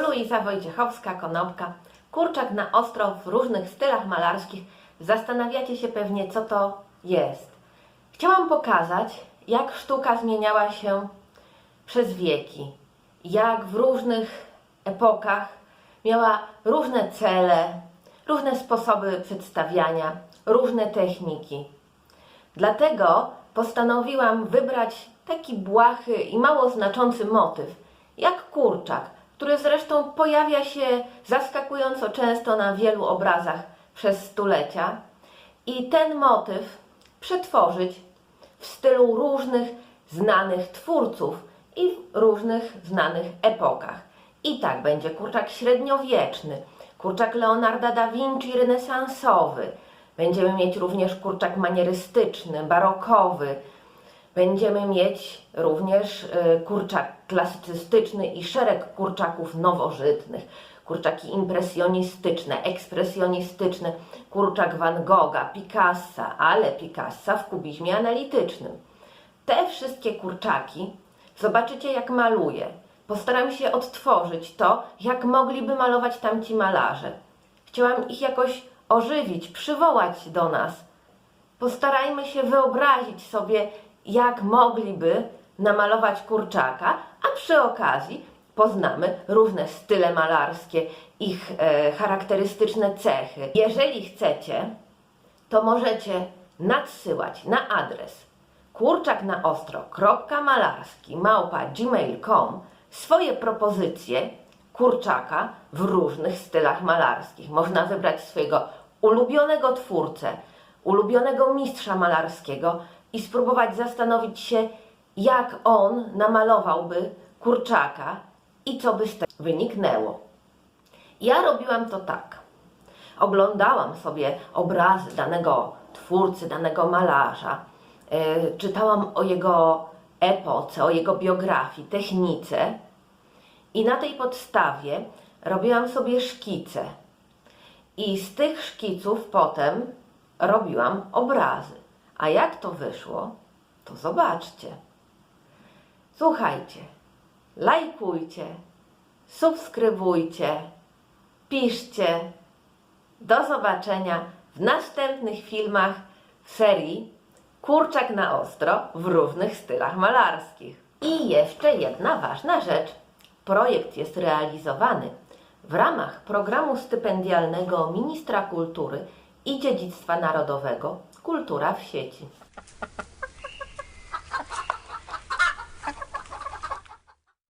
Luiza Wojciechowska-Konopka, kurczak na ostro w różnych stylach malarskich. Zastanawiacie się pewnie, co to jest. Chciałam pokazać, jak sztuka zmieniała się przez wieki, jak w różnych epokach miała różne cele, różne sposoby przedstawiania, różne techniki. Dlatego postanowiłam wybrać taki błahy i mało znaczący motyw, jak kurczak, który zresztą pojawia się zaskakująco często na wielu obrazach przez stulecia. I ten motyw przetworzyć w stylu różnych znanych twórców i w różnych znanych epokach. I tak będzie kurczak średniowieczny, kurczak Leonarda da Vinci renesansowy. Będziemy mieć również kurczak manierystyczny, barokowy. Będziemy mieć również y, kurczak klasycystyczny i szereg kurczaków nowożytnych. Kurczaki impresjonistyczne, ekspresjonistyczne, kurczak Van Gogha, Picassa, ale Picassa w kubizmie analitycznym. Te wszystkie kurczaki zobaczycie jak maluję. Postaram się odtworzyć to, jak mogliby malować tamci malarze. Chciałam ich jakoś ożywić, przywołać do nas. Postarajmy się wyobrazić sobie, jak mogliby namalować kurczaka, a przy okazji poznamy różne style malarskie, ich e, charakterystyczne cechy. Jeżeli chcecie, to możecie nadsyłać na adres kurczak na ostro.malarski małpa gmail.com swoje propozycje kurczaka w różnych stylach malarskich. Można wybrać swojego ulubionego twórcę, ulubionego mistrza malarskiego i spróbować zastanowić się, jak on namalowałby kurczaka i co by z tego wyniknęło. Ja robiłam to tak. Oglądałam sobie obrazy danego twórcy, danego malarza, e, czytałam o jego epoce, o jego biografii, technice i na tej podstawie robiłam sobie szkice. I z tych szkiców potem robiłam obrazy. A jak to wyszło, to zobaczcie. Słuchajcie, lajkujcie, subskrybujcie, piszcie. Do zobaczenia w następnych filmach w serii Kurczak na ostro w różnych stylach malarskich. I jeszcze jedna ważna rzecz. Projekt jest realizowany w ramach programu stypendialnego Ministra Kultury i Dziedzictwa Narodowego Kultura w sieci.